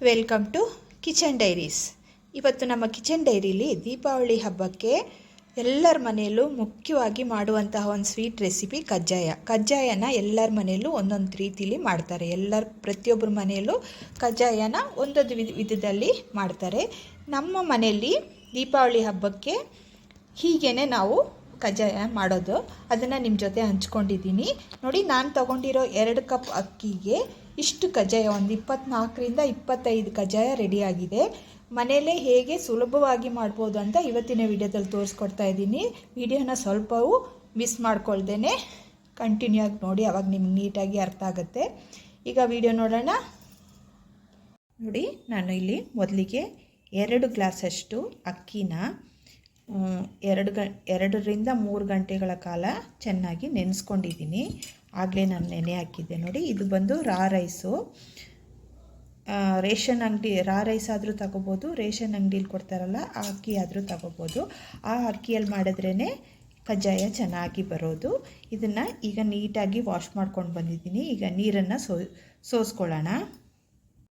Welcome to kitchen diaries. ಇವತ್ತು ನಮ್ಮ kitchen ಡೈರಿಲಿ Deepavali ಹಬ್ಬಕ್ಕೆ ಎಲ್ಲರ ಮನೆಯಲ್ಲೂ ಮುಖ್ಯವಾಗಿ ಮಾಡುವಂತಹ ಒಂದು ಸ್ವೀಟ್ ರೆಸಿಪಿ ಕಜ್ಜಾಯ. ಕಜ್ಜಾಯನ ಎಲ್ಲರ ಮನೆಯಲ್ಲೂ ಒಂದೊಂದು ರೀತಿಲಿ ಮಾಡ್ತಾರೆ. ಎಲ್ಲರ ಪ್ರತಿಯೊಬ್ಬರ ಮನೆಯಲ್ಲೂ ಕಜ್ಜಾಯನ ಒಂದೊಂದು ವಿಧ ವಿಧದಲ್ಲಿ ಮಾಡ್ತಾರೆ. ನಮ್ಮ ಮನೆಯಲ್ಲಿ ದೀಪಾವಳಿ ಹಬ್ಬಕ್ಕೆ ಹೀಗೇ ನಾವು ಕಜ್ಜಾಯ ಮಾಡೋದು. ಅದನ್ನು ನಿಮ್ಮ ಜೊತೆ ಹಂಚ್ಕೊಂಡಿದ್ದೀನಿ. ನೋಡಿ, ನಾನು ತಗೊಂಡಿರೋ ಎರಡು ಕಪ್ ಅಕ್ಕಿಗೆ ಇಷ್ಟು ಕಜ್ಜಾಯ, ಒಂದು ಇಪ್ಪತ್ನಾಲ್ಕರಿಂದ ಇಪ್ಪತ್ತೈದು ಕಜ್ಜಾಯ ರೆಡಿಯಾಗಿದೆ ಮನೆಯಲ್ಲೇ ಹೇಗೆ ಸುಲಭವಾಗಿ ಮಾಡ್ಬೋದು ಅಂತ ಇವತ್ತಿನ ವಿಡಿಯೋದಲ್ಲಿ ತೋರಿಸ್ಕೊಡ್ತಾ ಇದ್ದೀನಿ. ವಿಡಿಯೋನ ಸ್ವಲ್ಪವೂ ಮಿಸ್ ಮಾಡ್ಕೊಳ್ದೇನೆ. ಕಂಟಿನ್ಯೂ ಆಗಿ ನೋಡಿ, ಅವಾಗ ನಿಮ್ಗೆ ನೀಟಾಗಿ ಅರ್ಥ ಆಗುತ್ತೆ. ಈಗ ವಿಡಿಯೋ ನೋಡೋಣ. ನೋಡಿ, ನಾನು ಇಲ್ಲಿ ಮೊದಲಿಗೆ ಎರಡು ಗ್ಲಾಸಷ್ಟು ಅಕ್ಕಿನ ಎರಡು ಗ, ಎರಡರಿಂದ ಮೂರು ಗಂಟೆಗಳ ಕಾಲ ಚೆನ್ನಾಗಿ ನೆನೆಸ್ಕೊಂಡಿದ್ದೀನಿ. ಆಗಲೇ ನಾನು ನೆನೆ ಹಾಕಿದ್ದೆ ನೋಡಿ. ಇದು ಬಂದು ರಾ ರೈಸು. ರೇಷನ್ ಅಂಗಡಿ, ರಾ ರೈಸ್ ಆದರೂ ತಗೋಬೋದು, ರೇಷನ್ ಅಂಗಡೀಲಿ ಕೊಡ್ತಾರಲ್ಲ, ಆ ಅಕ್ಕಿ ಆದರೂ ತಗೋಬೋದು. ಆ ಅಕ್ಕಿಯಲ್ಲಿ ಮಾಡಿದ್ರೇ ಕಜ್ಜಾಯ ಚೆನ್ನಾಗಿ ಬರೋದು. ಇದನ್ನು ಈಗ ನೀಟಾಗಿ ವಾಶ್ ಮಾಡ್ಕೊಂಡು ಬಂದಿದ್ದೀನಿ. ಈಗ ನೀರನ್ನು ಸೋ, ಸೋಸ್ಕೊಳ್ಳೋಣ.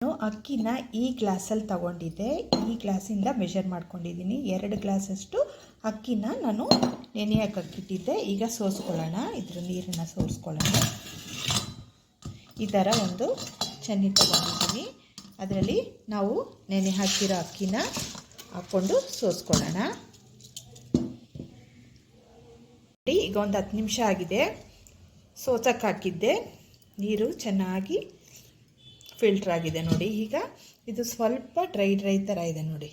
ನಾನು ಅಕ್ಕಿನ ಈ ಗ್ಲಾಸಲ್ಲಿ ತಗೊಂಡಿದ್ದೆ. ಈ ಗ್ಲಾಸಿಂದ ಮೆಷರ್ ಮಾಡ್ಕೊಂಡಿದ್ದೀನಿ. ಎರಡು ಗ್ಲಾಸಷ್ಟು ಅಕ್ಕಿನ ನಾನು ನೆನೆ ಹಾಕಿಟ್ಟಿದ್ದೆ ಈಗ ಸೋಸ್ಕೊಳ್ಳೋಣ. ಇದ್ರ ನೀರನ್ನು ಸೋಸ್ಕೊಳ್ಳೋಣ. ಈ ಥರ ಒಂದು ಚನ್ನಿ ತಗೊಂಡಿದ್ದೀನಿ. ಅದರಲ್ಲಿ ನಾವು ನೆನೆ ಹಾಕಿರೋ ಅಕ್ಕಿನ ಹಾಕ್ಕೊಂಡು ಸೋಸ್ಕೊಳ್ಳೋಣ. ಈಗ ಒಂದು ಹತ್ತು ನಿಮಿಷ ಆಗಿದೆ. ಸೋಸಕ್ಕೆ ಹಾಕಿದ್ದೆ. ನೀರು ಚೆನ್ನಾಗಿ ಫಿಲ್ಟ್ರ್ ಆಗಿದೆ ನೋಡಿ. ಈಗ ಇದು ಸ್ವಲ್ಪ ಡ್ರೈ ಡ್ರೈ ಥರ ಇದೆ ನೋಡಿ.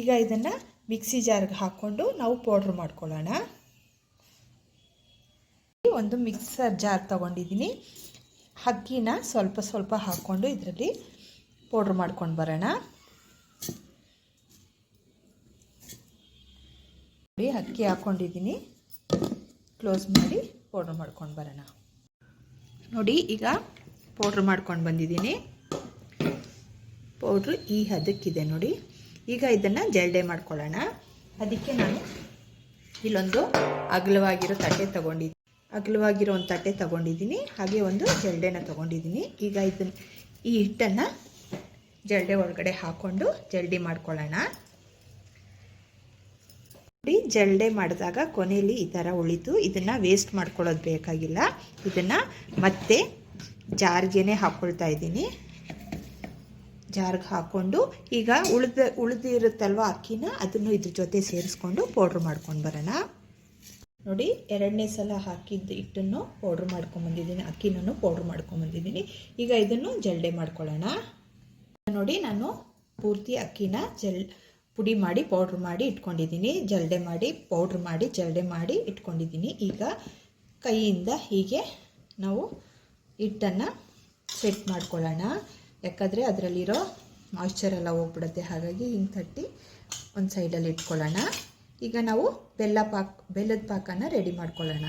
ಈಗ ಇದನ್ನು ಮಿಕ್ಸಿ ಜಾರ್ಗೆ ಹಾಕ್ಕೊಂಡು ನಾವು ಪೌಡ್ರ್ ಮಾಡ್ಕೊಳ್ಳೋಣ. ಒಂದು ಮಿಕ್ಸರ್ ಜಾರ್ ತಗೊಂಡಿದ್ದೀನಿ. ಅಕ್ಕಿನ ಸ್ವಲ್ಪ ಸ್ವಲ್ಪ ಹಾಕ್ಕೊಂಡು ಇದರಲ್ಲಿ ಪೌಡ್ರ್ ಮಾಡ್ಕೊಂಡು ಬರೋಣ. ನೋಡಿ ಅಕ್ಕಿ ಹಾಕ್ಕೊಂಡಿದ್ದೀನಿ. ಕ್ಲೋಸ್ ಮಾಡಿ ಪೌಡ್ರ್ ಮಾಡ್ಕೊಂಡು ಬರೋಣ. ನೋಡಿ, ಈಗ ಪೌಡ್ರ್ ಮಾಡ್ಕೊಂಡು ಬಂದಿದ್ದೀನಿ. ಪೌಡ್ರು ಈ ಹದಕ್ಕಿದೆ ನೋಡಿ. ಈಗ ಇದನ್ನು ಜಲ್ಡೆ ಮಾಡ್ಕೊಳ್ಳೋಣ. ಅದಕ್ಕೆ ನಾನು ಇಲ್ಲೊಂದು ಅಗಲವಾಗಿರೋ ತಟ್ಟೆ ತಗೊಂಡಿದ್ದೀನಿ ಅಗಲವಾಗಿರೋ ಒಂದು ತಟ್ಟೆ ತಗೊಂಡಿದ್ದೀನಿ. ಹಾಗೆ ಒಂದು ಜಲ್ಡೆನ ತಗೊಂಡಿದ್ದೀನಿ. ಈಗ ಇದನ್ನು ಈ ಹಿಟ್ಟನ್ನು ಜಲ್ಡೆ ಒಳಗಡೆ ಹಾಕ್ಕೊಂಡು ಜಲ್ಡಿ ಮಾಡ್ಕೊಳ್ಳೋಣ. ನೋಡಿ ಜಲ್ಡೆ ಮಾಡಿದಾಗ ಕೊನೆಯಲ್ಲಿ ಈ ಥರ ಉಳಿತು. ಇದನ್ನು ವೇಸ್ಟ್ ಮಾಡ್ಕೊಳ್ಳೋದು ಬೇಕಾಗಿಲ್ಲ. ಇದನ್ನು ಮತ್ತೆ ಜಾರ್ಗೆನೇ ಹಾಕ್ಕೊಳ್ತಾ ಇದ್ದೀನಿ. ಜಾರ್ಗೆ ಹಾಕ್ಕೊಂಡು ಈಗ ಉಳಿದ, ಉಳಿದಿರುತ್ತಲ್ವ ಅಕ್ಕಿನ ಅದನ್ನು ಇದ್ರ ಜೊತೆ ಸೇರಿಸ್ಕೊಂಡು ಪೌಡ್ರ್ ಮಾಡ್ಕೊಂಡು ಬರೋಣ. ನೋಡಿ, ಎರಡನೇ ಸಲ ಹಾಕಿದ್ದು ಹಿಟ್ಟನ್ನು ಪೌಡ್ರ್ ಮಾಡ್ಕೊಂಬಂದಿದ್ದೀನಿ ಅಕ್ಕಿನೂ ಪೌಡ್ರ್ ಮಾಡ್ಕೊಂಬಂದಿದ್ದೀನಿ ಈಗ ಇದನ್ನು ಜಲ್ಡೆ ಮಾಡ್ಕೊಳ್ಳೋಣ. ನೋಡಿ, ನಾನು ಪೂರ್ತಿ ಅಕ್ಕಿನ ಜಲ್, ಪುಡಿ ಮಾಡಿ ಪೌಡ್ರ್ ಮಾಡಿ ಇಟ್ಕೊಂಡಿದ್ದೀನಿ. ಜಲ್ಡೆ ಮಾಡಿ ಪೌಡ್ರ್ ಮಾಡಿ, ಜಲ್ಡೆ ಮಾಡಿ ಇಟ್ಕೊಂಡಿದ್ದೀನಿ. ಈಗ ಕೈಯಿಂದ ಹೀಗೆ ನಾವು ಹಿಟ್ಟನ್ನು ಸೆಟ್ ಮಾಡ್ಕೊಳ್ಳೋಣ. ಯಾಕಂದರೆ ಅದರಲ್ಲಿರೋ ಮಾಯ್ಶ್ಚರ್ ಎಲ್ಲ ಹೋಗ್ಬಿಡುತ್ತೆ. ಹಾಗಾಗಿ ಹಿಂಗೆ ತಟ್ಟಿ ಒಂದು ಸೈಡಲ್ಲಿ ಇಟ್ಕೊಳ್ಳೋಣ. ಈಗ ನಾವು ಬೆಲ್ಲ ಪಾಕ್, ಬೆಲ್ಲದ ಪಾಕನ ರೆಡಿ ಮಾಡ್ಕೊಳ್ಳೋಣ.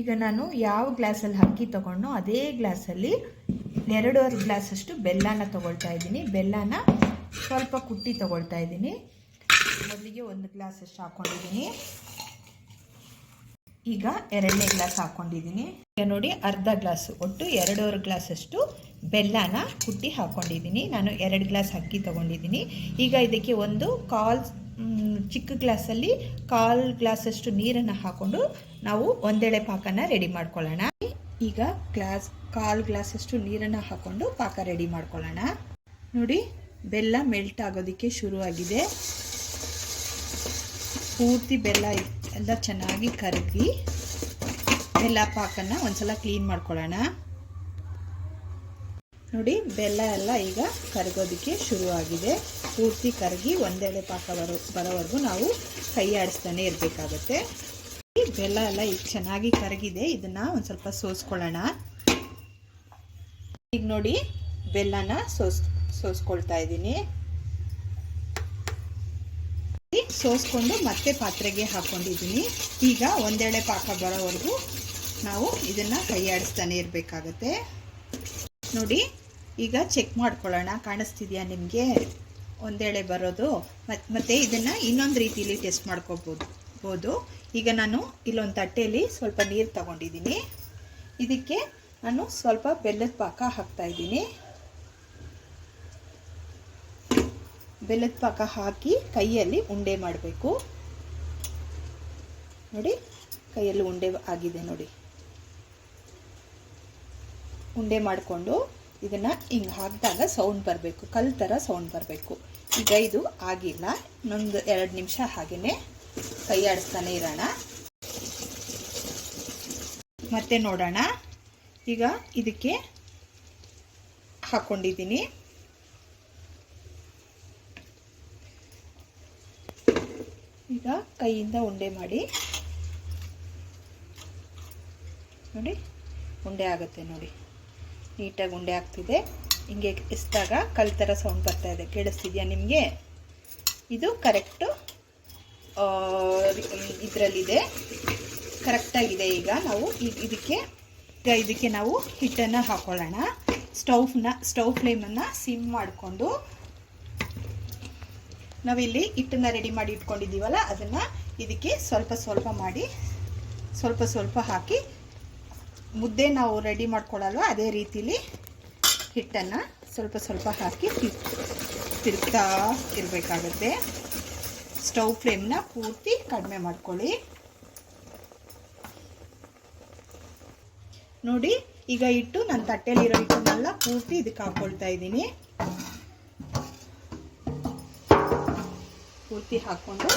ಈಗ ನಾನು ಯಾವ ಗ್ಲಾಸಲ್ಲಿ ಅಕ್ಕಿ ತೊಗೊಂಡು ಅದೇ ಗ್ಲಾಸಲ್ಲಿ ಎರಡೂವರೆ ಗ್ಲಾಸಷ್ಟು ಬೆಲ್ಲನ ತೊಗೊಳ್ತಾ ಇದ್ದೀನಿ. ಬೆಲ್ಲನ ಸ್ವಲ್ಪ ಕುಟ್ಟಿ ತೊಗೊಳ್ತಾ ಇದ್ದೀನಿ. ಮೊದಲಿಗೆ ಒಂದು ಗ್ಲಾಸಷ್ಟು ಹಾಕ್ಕೊಂಡಿದ್ದೀನಿ ಈಗ ಎರಡನೇ ಗ್ಲಾಸ್ ಹಾಕ್ಕೊಂಡಿದ್ದೀನಿ ಈಗ ನೋಡಿ ಅರ್ಧ ಗ್ಲಾಸು, ಒಟ್ಟು ಎರಡೂವರೆ ಗ್ಲಾಸಷ್ಟು ಬೆಲ್ಲನ ಕುಟ್ಟಿ ಹಾಕ್ಕೊಂಡಿದ್ದೀನಿ ನಾನು ಎರಡು ಗ್ಲಾಸ್ ಅಕ್ಕಿ ತೊಗೊಂಡಿದ್ದೀನಿ. ಈಗ ಇದಕ್ಕೆ ಒಂದು ಕಾಲ್ ಚಿಕ್ಕ ಗ್ಲಾಸಲ್ಲಿ ಕಾಲ್ ಗ್ಲಾಸಷ್ಟು ನೀರನ್ನು ಹಾಕ್ಕೊಂಡು ನಾವು ಒಂದೆಳೆ ಪಾಕನ ರೆಡಿ ಮಾಡ್ಕೊಳ್ಳೋಣ. ಈಗ ಗ್ಲಾಸ್, ಕಾಲ್ ಗ್ಲಾಸಷ್ಟು ನೀರನ್ನು ಹಾಕ್ಕೊಂಡು ಪಾಕ ರೆಡಿ ಮಾಡ್ಕೊಳ್ಳೋಣ. ನೋಡಿ, ಬೆಲ್ಲ ಮೆಲ್ಟ್ ಆಗೋದಕ್ಕೆ ಶುರುವಾಗಿದೆ. ಪೂರ್ತಿ ಬೆಲ್ಲ ಎಲ್ಲ ಚೆನ್ನಾಗಿ ಕರಗಿ ಬೆಲ್ಲ ಪಾಕನ್ನು ಒಂದ್ಸಲ ಕ್ಲೀನ್ ಮಾಡ್ಕೊಳ್ಳೋಣ. ನೋಡಿ, ಬೆಲ್ಲ ಎಲ್ಲ ಈಗ ಕರಗೋದಕ್ಕೆ ಶುರುವಾಗಿದೆ. ಪೂರ್ತಿ ಕರಗಿ ಒಂದೆಳೆ ಪಾಕ ಬರೋ, ಬರೋವರೆಗೂ ನಾವು ಕೈ ಆಡಿಸ್ತಾನೆ ಇರಬೇಕಾಗತ್ತೆ ಬೆಲ್ಲ ಎಲ್ಲ ಈಗ ಚೆನ್ನಾಗಿ ಕರಗಿದೆ. ಇದನ್ನು ಒಂದು ಸ್ವಲ್ಪ ಸೋಸ್ಕೊಳ್ಳೋಣ. ಈಗ ನೋಡಿ, ಬೆಲ್ಲನ ಸೋಸ್, ಸೋಸ್ಕೊಳ್ತಾ ಇದ್ದೀನಿ. ಸೋಸ್ಕೊಂಡು ಮತ್ತೆ ಪಾತ್ರೆಗೆ ಹಾಕ್ಕೊಂಡಿದ್ದೀನಿ ಈಗ ಒಂದೆಳೆ ಪಾಕ ಬರೋವರೆಗೂ ನಾವು ಇದನ್ನು ಕೈ ಆಡಿಸ್ತಾನೆ ಇರಬೇಕಾಗತ್ತೆ. ನೋಡಿ ಈಗ ಚೆಕ್ ಮಾಡ್ಕೊಳ್ಳೋಣ. ಕಾಣಿಸ್ತಿದೆಯಾ ನಿಮಗೆ? ಒಂದೇಳೆ ಬರೋದು. ಮತ್ತು ಮತ್ತು ಇದನ್ನು ಇನ್ನೊಂದು ರೀತಿಯಲ್ಲಿ ಟೆಸ್ಟ್ ಮಾಡ್ಕೋಬೋದು. ಬೋದು ಈಗ ನಾನು ಇಲ್ಲೊಂದು ತಟ್ಟೆಯಲ್ಲಿ ಸ್ವಲ್ಪ ನೀರು ತಗೊಂಡಿದ್ದೀನಿ. ಇದಕ್ಕೆ ನಾನು ಸ್ವಲ್ಪ ಬೆಲ್ಲದ ಪಾಕ ಹಾಕ್ತಾ ಇದ್ದೀನಿ. ಬೆಲ್ಲದ ಪಾಕ ಹಾಕಿ ಕೈಯಲ್ಲಿ ಉಂಡೆ ಮಾಡಬೇಕು. ನೋಡಿ, ಕೈಯಲ್ಲಿ ಉಂಡೆ ಆಗಿದೆ ನೋಡಿ. ಉಂಡೆ ಮಾಡಿಕೊಂಡು ಇದನ್ನು ಹಿಂಗೆ ಹಾಕಿದಾಗ ಸೌಂಡ್ ಬರಬೇಕು, ಕಲ್ ಥರ ಸೌಂಡ್ ಬರಬೇಕು. ಈಗ ಇದು ಆಗಿಲ್ಲ, ಇನ್ನೊಂದು ಎರಡು ನಿಮಿಷ ಹಾಗೆಯೇ ಕೈ ಆಡಿಸ್ತಾನೆ ಇರೋಣ. ಮತ್ತೆ ನೋಡೋಣ. ಈಗ ಇದಕ್ಕೆ ಹಾಕ್ಕೊಂಡಿದ್ದೀನಿ ಈಗ ಕೈಯಿಂದ ಉಂಡೆ ಮಾಡಿ, ನೋಡಿ, ಉಂಡೆ ಆಗುತ್ತೆ ನೋಡಿ. ನೀಟಾಗಿ ಉಂಡೆ ಆಗ್ತಿದೆ. ಹಿಂಗೆ ಇಸ್ದಾಗ ಕಲ್ ಥರ ಸೌಂಡ್ ಬರ್ತಾ ಇದೆ. ಕೇಳಿಸ್ತಿದ್ಯಾ ನಿಮಗೆ? ಇದು ಕರೆಕ್ಟು ಇದರಲ್ಲಿದೆ. ಕರೆಕ್ಟಾಗಿದೆ ಈಗ ನಾವು ಇದಕ್ಕೆ, ಈಗ ಇದಕ್ಕೆ ನಾವು ಹಿಟ್ಟನ್ನು ಹಾಕೊಳ್ಳೋಣ. ಸ್ಟೌವ್ನ, ಸ್ಟವ್ ಫ್ಲೇಮನ್ನು ಸಿಮ್ ಮಾಡಿಕೊಂಡು ನಾವಿಲ್ಲಿ ಹಿಟ್ಟನ್ನು ರೆಡಿ ಮಾಡಿ ಇಟ್ಕೊಂಡಿದ್ದೀವಲ್ಲ, ಅದನ್ನು ಇದಕ್ಕೆ ಸ್ವಲ್ಪ ಸ್ವಲ್ಪ ಮಾಡಿ, ಸ್ವಲ್ಪ ಸ್ವಲ್ಪ ಹಾಕಿ ಮುದ್ದೆ ನಾವು ರೆಡಿ ಮಾಡ್ಕೊಳ್ಳಲ್ವ ಅದೇ ರೀತಿಲಿ ಹಿಟ್ಟನ್ನು ಸ್ವಲ್ಪ ಸ್ವಲ್ಪ ಹಾಕಿ ತಿರುಗ್ತಾ ಇರಬೇಕಾಗತ್ತೆ. ಸ್ಟವ್ ಫ್ಲೇಮ್ನ ಪೂರ್ತಿ ಕಡಿಮೆ ಮಾಡ್ಕೊಳ್ಳಿ. ನೋಡಿ, ಈಗ ಇಟ್ಟು ನನ್ನ ತಟ್ಟೆಲಿರೋ ಹಿಟ್ಟನ್ನೆಲ್ಲ ಪೂರ್ತಿ ಇದಕ್ಕೆ ಹಾಕ್ಕೊಳ್ತಾ ಇದ್ದೀನಿ. ಪೂರ್ತಿ ಹಾಕ್ಕೊಂಡು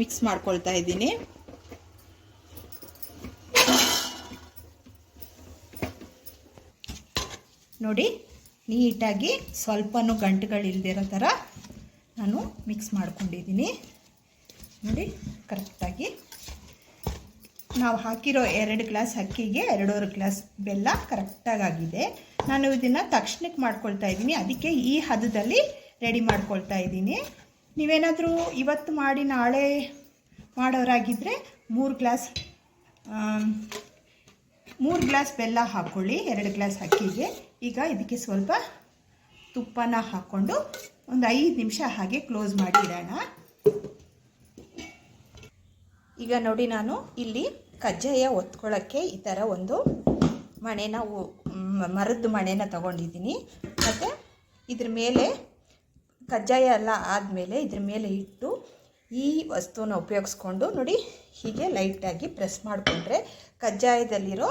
ಮಿಕ್ಸ್ ಮಾಡ್ಕೊಳ್ತಾ ಇದ್ದೀನಿ. ನೋಡಿ, ನೀಟಾಗಿ ಸ್ವಲ್ಪನೂ ಗಂಟುಗಳಿಲ್ದಿರೋ ಥರ ನಾನು ಮಿಕ್ಸ್ ಮಾಡ್ಕೊಂಡಿದ್ದೀನಿ. ನೋಡಿ, ಕರೆಕ್ಟಾಗಿ. ನಾವು ಹಾಕಿರೋ ಎರಡು ಗ್ಲಾಸ್ ಅಕ್ಕಿಗೆ ಎರಡೂವರೆ ಗ್ಲಾಸ್ ಬೆಲ್ಲ ಕರೆಕ್ಟಾಗಿ ಆಗಿದೆ. ನಾನು ಇದನ್ನು ತಕ್ಷಣಕ್ಕೆ ಮಾಡ್ಕೊಳ್ತಾ ಇದ್ದೀನಿ. ಅದಕ್ಕೆ ಈ ಹದದಲ್ಲಿ ರೆಡಿ ಮಾಡ್ಕೊಳ್ತಾ ಇದ್ದೀನಿ. ನೀವೇನಾದರೂ ಇವತ್ತು ಮಾಡಿ ನಾಳೆ ಮಾಡೋರಾಗಿದ್ದರೆ ಮೂರು ಗ್ಲಾಸ್ ಮೂರು ಗ್ಲಾಸ್ ಬೆಲ್ಲ ಹಾಕ್ಕೊಳ್ಳಿ, ಎರಡು ಗ್ಲಾಸ್ ಅಕ್ಕಿಗೆ. ಈಗ ಇದಕ್ಕೆ ಸ್ವಲ್ಪ ತುಪ್ಪನ ಹಾಕ್ಕೊಂಡು ಒಂದು ಐದು ನಿಮಿಷ ಹಾಗೆ ಕ್ಲೋಸ್ ಮಾಡಿ ಇಡೋಣ. ಈಗ ನೋಡಿ ನಾನು ಇಲ್ಲಿ ಕಜ್ಜಾಯ ಒತ್ಕೊಳ್ಳೋಕ್ಕೆ ಈ ಥರ ಒಂದು ಮಣೆನ ಮರದ ಮಣೆನ ತಗೊಂಡಿದ್ದೀನಿ. ಮತ್ತು ಇದ್ರ ಮೇಲೆ ಕಜ್ಜಾಯ ಎಲ್ಲ ಆದಮೇಲೆ ಇದ್ರ ಮೇಲೆ ಇಟ್ಟು ಈ ವಸ್ತುನ ಉಪಯೋಗಿಸ್ಕೊಂಡು ನೋಡಿ ಹೀಗೆ ಲೈಟಾಗಿ ಪ್ರೆಸ್ ಮಾಡಿಕೊಂಡ್ರೆ ಕಜ್ಜಾಯದಲ್ಲಿರೋ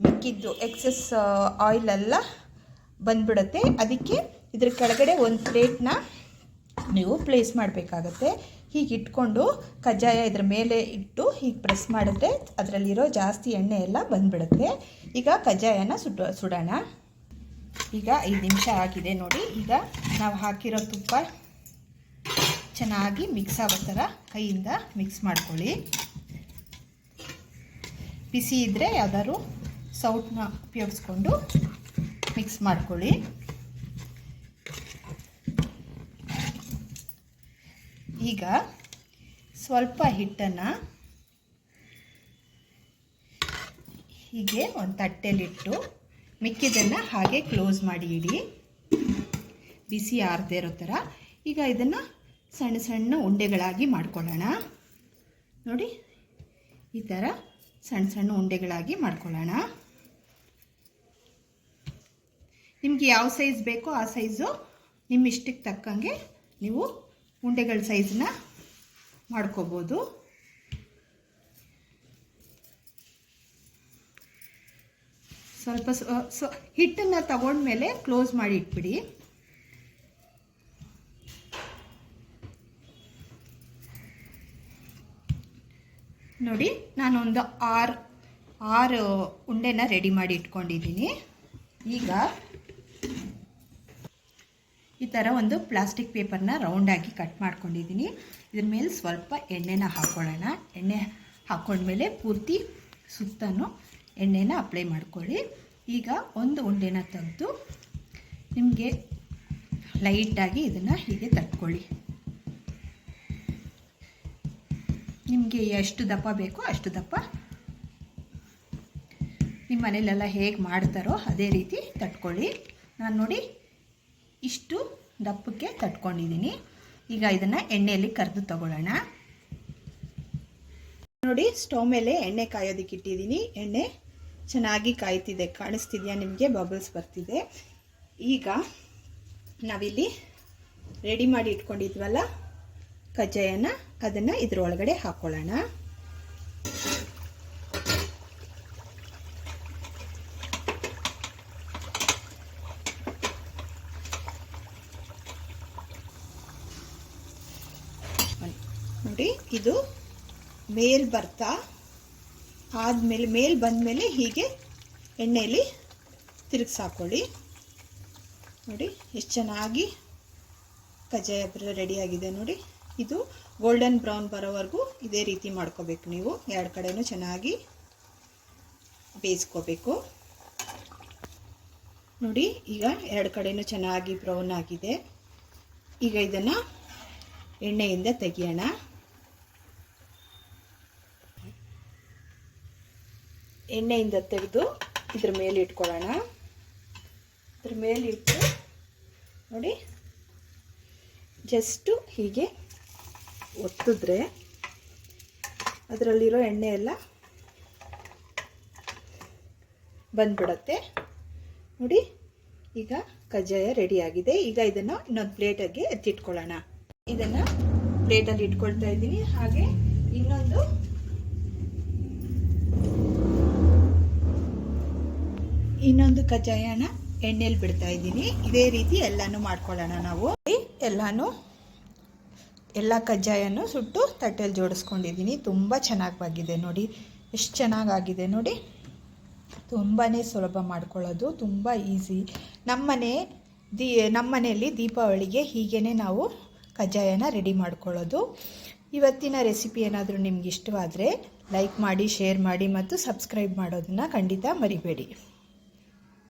ಮಿಕ್ಕಿದ್ದು ಎಕ್ಸಸ್ ಆಯಿಲೆಲ್ಲ ಬಂದ್ಬಿಡುತ್ತೆ. ಅದಕ್ಕೆ ಇದ್ರ ಕೆಳಗಡೆ ಒಂದು ಪ್ಲೇಟ್ನ ನೀವು ಪ್ಲೇಸ್ ಮಾಡಬೇಕಾಗತ್ತೆ. ಹೀಗೆ ಇಟ್ಕೊಂಡು ಕಜ್ಜಾಯ ಇದ್ರ ಮೇಲೆ ಇಟ್ಟು ಹೀಗೆ ಪ್ರೆಸ್ ಮಾಡಿದ್ರೆ ಅದರಲ್ಲಿರೋ ಜಾಸ್ತಿ ಎಣ್ಣೆ ಎಲ್ಲ ಬಂದ್ಬಿಡುತ್ತೆ. ಈಗ ಕಜ್ಜಾಯನ ಸುಡ, ಸುಡೋಣ. ಈಗ ಐದು ನಿಮಿಷ ಆಗಿದೆ ನೋಡಿ. ಈಗ ನಾವು ಹಾಕಿರೋ ತುಪ್ಪ ಚೆನ್ನಾಗಿ ಮಿಕ್ಸ್ ಆಗೋ ಥರ ಕೈಯಿಂದ ಮಿಕ್ಸ್ ಮಾಡ್ಕೊಳ್ಳಿ. ಬಿಸಿ ಇದ್ದರೆ ಯಾವ್ದಾದ್ರು ಸೌಟ್ನ ಉಪಯೋಗಿಸ್ಕೊಂಡು ಮಿಕ್ಸ್ ಮಾಡ್ಕೊಳ್ಳಿ. ಈಗ ಸ್ವಲ್ಪ ಹಿಟ್ಟನ್ನು ಹೀಗೆ ಒಂದು ತಟ್ಟೆಲಿಟ್ಟು ಮಿಕ್ಕಿದ್ದನ್ನು ಹಾಗೆ ಕ್ಲೋಸ್ ಮಾಡಿ ಇಡಿ. ಬಿಸಿ ಆರದೇ ಇರೋ ಥರ ಈಗ ಇದನ್ನು ಸಣ್ಣ ಸಣ್ಣ ಉಂಡೆಗಳಾಗಿ ಮಾಡ್ಕೊಳ್ಳೋಣ. ನೋಡಿ, ಈ ಥರ ಸಣ್ಣ ಸಣ್ಣ ಉಂಡೆಗಳಾಗಿ ಮಾಡ್ಕೊಳ್ಳೋಣ. ನಿಮಗೆ ಯಾವ ಸೈಜ್ ಬೇಕೋ ಆ ಸೈಜು ನಿಮ್ಮ ಇಷ್ಟಕ್ಕೆ ತಕ್ಕಂಗೆ ನೀವು ಉಂಡೆಗಳ ಸೈಜನ್ನ ಮಾಡ್ಕೋಬೋದು. ಸ್ವಲ್ಪ ಸ್ವ- ಸ್ವ ಹಿಟ್ಟನ್ನು ತಗೊಂಡ್ಮೇಲೆ ಕ್ಲೋಸ್ ಮಾಡಿ ಇಟ್ಬಿಡಿ. ನೋಡಿ, ನಾನೊಂದು ಆರು ಆರು ಉಂಡೆನ ರೆಡಿ ಮಾಡಿ ಇಟ್ಕೊಂಡಿದ್ದೀನಿ. ಈಗ ಈ ಥರ ಒಂದು ಪ್ಲಾಸ್ಟಿಕ್ ಪೇಪರ್ನ ರೌಂಡಾಗಿ ಕಟ್ ಮಾಡ್ಕೊಂಡಿದ್ದೀನಿ ಇದ್ರ ಮೇಲೆ ಸ್ವಲ್ಪ ಎಣ್ಣೆನ ಹಾಕ್ಕೊಳ್ಳೋಣ ಎಣ್ಣೆ ಹಾಕ್ಕೊಂಡ್ಮೇಲೆ ಪೂರ್ತಿ ಸುತ್ತನೂ ಎಣ್ಣೆನ ಅಪ್ಲೈ ಮಾಡ್ಕೊಳ್ಳಿ. ಈಗ ಒಂದು ಉಂಡೆನ ತೆಗೆದು ನಿಮಗೆ ಲೈಟಾಗಿ ಇದನ್ನು ಹೀಗೆ ತಟ್ಕೊಳ್ಳಿ. ನಿಮಗೆ ಎಷ್ಟು ದಪ್ಪ ಬೇಕೋ ಅಷ್ಟು ದಪ್ಪ ನಿಮ್ಮ ಮನೇಲೆಲ್ಲ ಹೇಗೆ ಮಾಡ್ತಾರೋ ಅದೇ ರೀತಿ ತಟ್ಕೊಳ್ಳಿ. ನಾನು ನೋಡಿ ಇಷ್ಟು ದಪ್ಪಕ್ಕೆ ತಟ್ಕೊಂಡಿದ್ದೀನಿ. ಈಗ ಇದನ್ನು ಎಣ್ಣೆಯಲ್ಲಿ ಕರೆದು ತಗೊಳ್ಳೋಣ. ನೋಡಿ, ಸ್ಟವ್ ಮೇಲೆ ಎಣ್ಣೆ ಕಾಯೋದಕ್ಕೆ ಇಟ್ಟಿದ್ದೀನಿ. ಎಣ್ಣೆ ಚೆನ್ನಾಗಿ ಕಾಯ್ತಿದೆ. ಕಾಣಿಸ್ತಿದೆಯಾ ನಿಮಗೆ? ಬಬಲ್ಸ್ ಬರ್ತಿದೆ. ಈಗ ನಾವಿಲ್ಲಿ ರೆಡಿ ಮಾಡಿ ಇಟ್ಕೊಂಡಿದ್ವಲ್ಲ, ಕಜ್ಜಾಯನ ಅದನ್ನು ಇದರೊಳಗಡೆ ಹಾಕ್ಕೊಳ್ಳೋಣ ನೋಡಿ ಇದು ಮೇಲ್ ಬರ್ತಾ ಆದಮೇಲೆ ಮೇಲ್ ಬಂದಮೇಲೆ ಹೀಗೆ ಎಣ್ಣೆಯಲ್ಲಿ ತಿರುಗಿಸಾಕೊಳ್ಳಿ. ನೋಡಿ, ಎಷ್ಟು ಚೆನ್ನಾಗಿ ಕಜ್ಜಾಯ ರೆಡಿಯಾಗಿದೆ ನೋಡಿ. ಇದು ಗೋಲ್ಡನ್ ಬ್ರೌನ್ ಬರೋವರೆಗೂ ಇದೇ ರೀತಿ ಮಾಡ್ಕೋಬೇಕು ನೀವು. ಎರಡು ಕಡೆಯೂ ಚೆನ್ನಾಗಿ ಬೇಯಿಸ್ಕೋಬೇಕು. ನೋಡಿ, ಈಗ ಎರಡು ಕಡೆಯೂ ಚೆನ್ನಾಗಿ ಬ್ರೌನ್ ಆಗಿದೆ. ಈಗ ಇದನ್ನು ಎಣ್ಣೆಯಿಂದ ತೆಗಿಯೋಣ. ಎಣ್ಣೆಯಿಂದ ತೆಗೆದು ಇದ್ರ ಮೇಲೆ ಇಟ್ಕೊಳ್ಳೋಣ. ಇದ್ರ ಮೇಲೆ ಇಟ್ಟು ನೋಡಿ ಜಸ್ಟು ಹೀಗೆ ಒತ್ತಿದ್ರೆ ಅದರಲ್ಲಿರೋ ಎಣ್ಣೆ ಎಲ್ಲ ಬಂದ್ಬಿಡತ್ತೆ. ನೋಡಿ, ಈಗ ಕಜ್ಜಾಯ ರೆಡಿಯಾಗಿದೆ ಈಗ ಇದನ್ನು ಇನ್ನೊಂದು ಪ್ಲೇಟಾಗೆ ಎತ್ತಿಟ್ಕೊಳ್ಳೋಣ. ಇದನ್ನು ಪ್ಲೇಟಲ್ಲಿ ಇಟ್ಕೊಳ್ತಾ ಇದ್ದೀನಿ. ಹಾಗೆ ಇನ್ನೊಂದು ಇನ್ನೊಂದು ಕಜ್ಜಾಯನ ಎಣ್ಣೆಲಿ ಬಿಡ್ತಾ ಇದ್ದೀನಿ. ಇದೇ ರೀತಿ ಎಲ್ಲನೂ ಮಾಡ್ಕೊಳ್ಳೋಣ ನಾವು. ಎಲ್ಲನೂ, ಎಲ್ಲ ಕಜ್ಜಾಯನೂ ಸುಟ್ಟು ತಟ್ಟೆಯಲ್ಲಿ ಜೋಡಿಸ್ಕೊಂಡಿದ್ದೀನಿ. ತುಂಬ ಚೆನ್ನಾಗಿ ಬಾಗಿದೆ ನೋಡಿ. ಎಷ್ಟು ಚೆನ್ನಾಗಾಗಿದೆ ನೋಡಿ. ತುಂಬಾ ಸುಲಭ ಮಾಡ್ಕೊಳ್ಳೋದು, ತುಂಬ ಈಸಿ. ನಮ್ಮನೆ ದೀ, ನಮ್ಮನೆಯಲ್ಲಿ ದೀಪಾವಳಿಗೆ ಹೀಗೇ ನಾವು ಕಜ್ಜಾಯನ ರೆಡಿ ಮಾಡ್ಕೊಳ್ಳೋದು. ಇವತ್ತಿನ ರೆಸಿಪಿ ಏನಾದರೂ ನಿಮ್ಗೆ ಇಷ್ಟವಾದರೆ ಲೈಕ್ ಮಾಡಿ, ಶೇರ್ ಮಾಡಿ ಮತ್ತು ಸಬ್ಸ್ಕ್ರೈಬ್ ಮಾಡೋದನ್ನು ಖಂಡಿತ ಮರಿಬೇಡಿ.